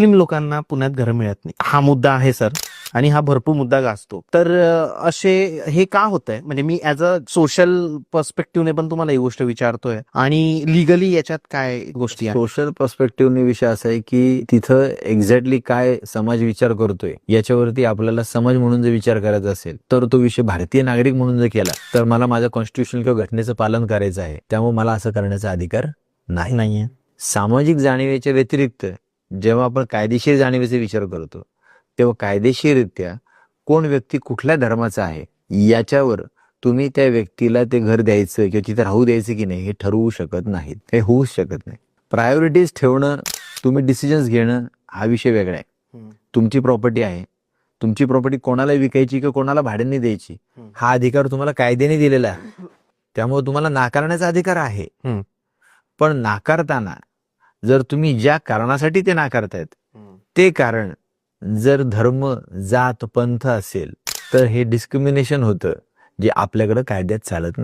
मुस्लिम लोकांना पुण्यात घरं मिळत नाही. हा मुद्दा आहे सर. आणि हा भरपूर मुद्दा गाजतो. तर असे हे का होत आहे म्हणजे मी ऍज अ सोशल पर्स्पेक्टिव्हने पण तुम्हाला ही गोष्ट विचारतोय. आणि लिगली याच्यात काय गोष्टी सोशल पर्स्पेक्टिव्हने विषय असा आहे की तिथं एक्झॅक्टली काय समाज विचार करतोय याच्यावरती आपल्याला समाज म्हणून जर विचार करायचा असेल तर तो विषय भारतीय नागरिक म्हणून जर केला तर मला माझ्या कॉन्स्टिट्यूशन किंवा घटनेचं पालन करायचं आहे. त्यामुळे मला असं करण्याचा अधिकार नाही. नाहीये. सामाजिक जाणीवेच्या व्यतिरिक्त जेव्हा आपण कायदेशीर जाणीवेचा विचार करतो तेव्हा कायदेशीररित्या कोण व्यक्ती कुठल्या धर्माचा आहे याच्यावर तुम्ही त्या व्यक्तीला ते घर द्यायचं किंवा तिथे राहू द्यायचं की नाही हे ठरवू शकत नाहीत हे होऊच शकत नाही प्रायोरिटीज ठेवणं तुम्ही डिसिजन्स घेणं हा विषय वेगळा आहे. तुमची प्रॉपर्टी आहे तुमची प्रॉपर्टी कोणाला विकायची किंवा कोणाला भाड्याने द्यायची. हा अधिकार तुम्हाला कायद्याने दिलेला आहे त्यामुळे तुम्हाला नाकारण्याचा अधिकार आहे. पण नाकारताना जर तुम्ही ज्या कारणासाठी ते नाकारतायत ते कारण जर धर्म जात पंथ असेल तर हे डिस्क्रिमिनेशन होतं जे आपल्याकडे कायद्यात चालत नाही.